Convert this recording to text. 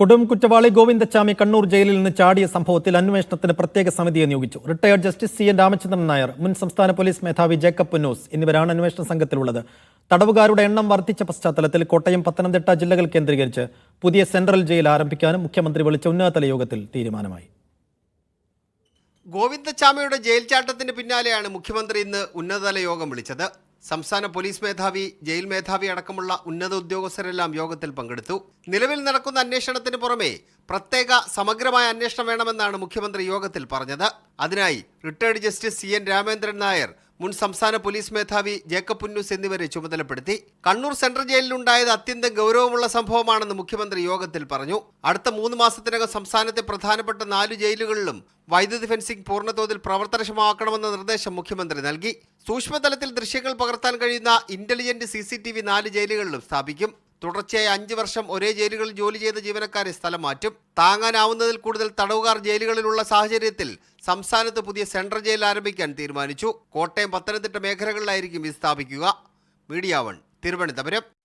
കൊടും കുറ്റവാളി ഗോവിന്ദച്ചാമി കണ്ണൂർ ജയിലിൽ നിന്ന് ചാടിയ സംഭവത്തിൽ അന്വേഷണത്തിന് പ്രത്യേക സമിതിയെ നിയോഗിച്ചു. Retired justice C N Ramachandran Nair മുൻ സംസ്ഥാന പോലീസ് മേധാവി ജേക്കബ് പുന്നൂസ് എന്നിവരാണ് അന്വേഷണ സംഘത്തിലുള്ളത്. തടവുകാരുടെ എണ്ണം വർദ്ധിച്ച പശ്ചാത്തലത്തിൽ കോട്ടയം പത്തനംതിട്ട ജില്ലകൾ കേന്ദ്രീകരിച്ച് പുതിയ സെൻട്രൽ ജയിൽ ആരംഭിക്കാനും മുഖ്യമന്ത്രി വിളിച്ച ഉന്നതതല യോഗത്തിൽ തീരുമാനമായി. ഗോവിന്ദച്ചാമിയുടെ ജയിൽ ചാട്ടത്തിന് പിന്നാലെയാണ് മുഖ്യമന്ത്രി ഇന്ന് ഉന്നതതല യോഗം വിളിച്ചത്. സംസ്ഥാന പോലീസ് മേധാവി ജയിൽ മേധാവി അടക്കമുള്ള ഉന്നത ഉദ്യോഗസ്ഥരെല്ലാം യോഗത്തിൽ പങ്കെടുത്തു. നിലവിൽ നടക്കുന്ന അന്വേഷണത്തിന് പുറമെ പ്രത്യേക സമഗ്രമായ അന്വേഷണം വേണമെന്നാണ് മുഖ്യമന്ത്രി യോഗത്തിൽ പറഞ്ഞത്. അതിനായി retired justice C N Ramendran Nair മുൻ സംസ്ഥാന പോലീസ് മേധാവി ജേക്കബ് പുന്നൂസ് എന്നിവരെ ചുമതലപ്പെടുത്തി. കണ്ണൂർ സെൻട്രൽ ജയിലിലുണ്ടായത് അത്യന്തം ഗൗരവമുള്ള സംഭവമാണെന്ന് മുഖ്യമന്ത്രി യോഗത്തിൽ പറഞ്ഞു. അടുത്ത മൂന്ന് മാസത്തിനകം സംസ്ഥാനത്തെ പ്രധാനപ്പെട്ട നാല് ജയിലുകളിലും വൈദ്യുതി ഫെൻസിംഗ് പൂർണതോതിൽ പ്രവർത്തനക്ഷമമാക്കണമെന്ന നിർദ്ദേശം മുഖ്യമന്ത്രി നൽകി. സൂക്ഷ്മതലത്തിൽ ദൃശ്യങ്ങൾ പകർത്താൻ കഴിയുന്ന ഇന്റലിജന്റ് സി നാല് ജയിലുകളിലും സ്ഥാപിക്കും. തുടർച്ചയായി അഞ്ച് വർഷം ഒരേ ജയിലുകളിൽ ജോലി ചെയ്ത ജീവനക്കാരെ സ്ഥലം മാറ്റും. താങ്ങാനാവുന്നതിൽ കൂടുതൽ തടവുകാർ ജയിലുകളിലുള്ള സാഹചര്യത്തിൽ സംസ്ഥാനത്ത് പുതിയ സെൻട്രൽ ജയിൽ ആരംഭിക്കാൻ തീരുമാനിച്ചു. കോട്ടയം പത്തനംതിട്ട മേഖലകളിലായിരിക്കും ഇത് സ്ഥാപിക്കുക. Media one Thiruvananthapuram.